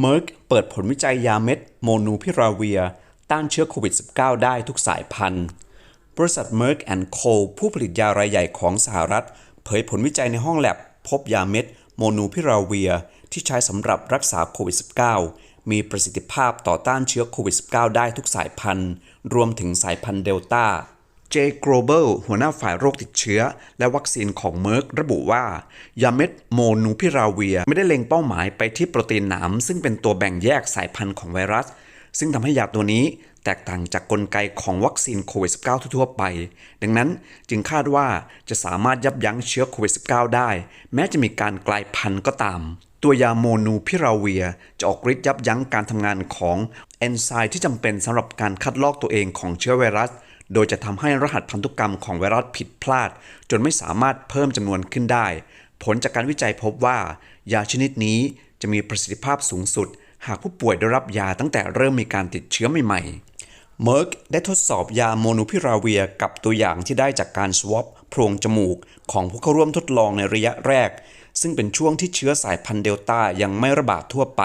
เม r ร์กเปิดผลวิจัยยาเม็ดโมนูพิราเวีย ต้านเชื้อโควิด -19 ได้ทุกสายพันธุ์ บริษัท Merck Co ผู้ผลิตยารายใหญ่ของสหรัฐ เผยผลวิจัยในห้องแลบ พบยาเม็ดโมนูพิราเวีย ที่ใช้สำหรับรักษาโควิด -19 มีประสิทธิภาพต่อต้านเชื้อโควิด -19 ได้ทุกสายพันธุ์ รวมถึงสายพันธุ์เดลต้า J Global หัวหน้าฝ่ายโรคติดเชื้อ และวัคซีนของ Merck ระบุว่า ยาเม็ดโมนูพิราเวีย ไม่ได้เล็งเป้าหมายไปที่โปรตีนหนามซึ่งเป็นตัวแบ่งแยกสายพันธุ์ของไวรัส ซึ่งทำให้ยาตัวนี้แตกต่างจากกลไกของวัคซีนโควิด -19 ทั่วๆไป ดังนั้นจึงคาดว่าจะสามารถยับยั้งเชื้อโควิด -19 ได้ แม้จะมีการกลายพันธุ์ก็ตาม ตัวยาโมนูพิราเวีย จะออกฤทธิ์ยับยั้งการทำงานของเอนไซม์ที่จำเป็นสำหรับการคัดลอกตัวเองของเชื้อไวรัส โดยจะทำให้รหัสพันธุกรรมของไวรัสผิดพลาด จนไม่สามารถเพิ่มจำนวนขึ้นได้ ผลจากการวิจัยพบว่า ยาชนิดนี้จะมีประสิทธิภาพสูงสุด หากผู้ป่วยได้รับยาตั้งแต่เริ่มมีการติดเชื้อใหม่ๆเม r ร์กได้ทดสอบยาโมนูพิราเวียกับตัวอย่างที่ได้จากการสวอปโพรงจมูก ของผู้เข้าร่วมทดลองในระยะแรก ซึ่งเป็นช่วงที่เชื้อสายพันธุ์เดลต้ายังไม่ระบาดทั่วไป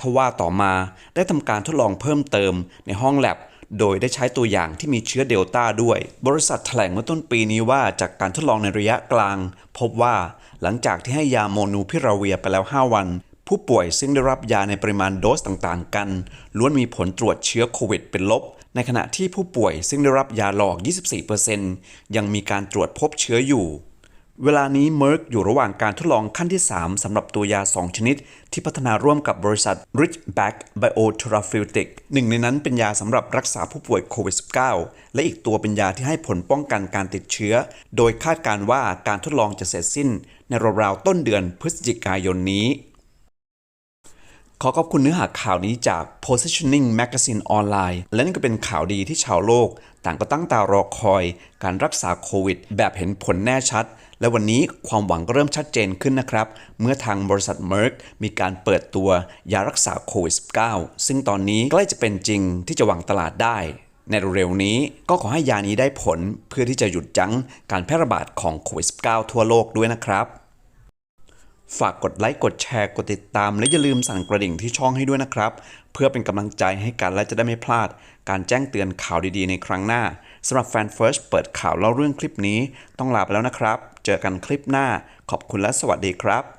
ทว่าต่อมาได้ทำการทดลองเพิ่มเติมในห้องแลบ โดยได้ใช้ตัวอย่างที่มีเชื้อเดลต้าด้วย บริษัทแถลงเมื่อต้นปีนี้ว่าจากการทดลองในระยะกลาง พบว่าหลังจากที่ให้ยาโมนูพิราเวียไปแล้ว 5 วัน ผู้ป่วยซึ่งได้รับยาในปริมาณโดสต่างๆ กัน ล้วนมีผลตรวจเชื้อโควิดเป็นลบ ในขณะที่ผู้ป่วยซึ่งได้รับยาหลอก 24%ยังมีการตรวจพบเชื้ออยู่ เวลานี้ Merck อยู่ระหว่างการทดลองขั้นที่ 3 สำหรับตัวยา 2 ชนิด ที่พัฒนาร่วมกับบริษัท Ridgeback Biotherapeutics หนึ่งในนั้นเป็นยาสำหรับรักษาผู้ป่วยโควิด -19 และอีกตัวเป็นยาที่ให้ผลป้องกันการติดเชื้อ โดยคาดการว่าการทดลองจะเสร็จสิ้น ในราวๆต้นเดือนพฤศจิกายนนี้ ขอขอบคุณเนื้อหาข่าวนี้จาก Positioning Magazine ออนไลน์และนี่ก็เป็นข่าวดีที่ชาวโลก ต่างก็ตั้งตารอคอย การรักษาโควิด แบบเห็นผลแน่ชัด และวันนี้ความหวังก็เริ่มชัดเจนขึ้นนะครับ เมื่อทางบริษัท Merck มีการเปิดตัวยารักษาโควิด -19 ซึ่งตอนนี้ใกล้จะเป็นจริงที่จะวางตลาดได้ในเร็วนี้ก็ขอให้ยานี้ได้ผลเพื่อที่จะหยุดยั้งการแพร่ระบาดของโควิด -19 ทั่วโลกด้วยนะครับ ฝากกดไลค์กดแชร์กดติดตาม และอย่าลืมสั่นกระดิ่งที่ช่องให้ด้วยนะครับ เพื่อเป็นกำลังใจให้กันและจะได้ไม่พลาด การแจ้งเตือนข่าวดีๆ ในครั้งหน้าสำหรับแฟน First เปิดข่าวเล่าเรื่องคลิปนี้ ต้องลาไปแล้วนะครับ เจอกันคลิปหน้า ขอบคุณและสวัสดีครับ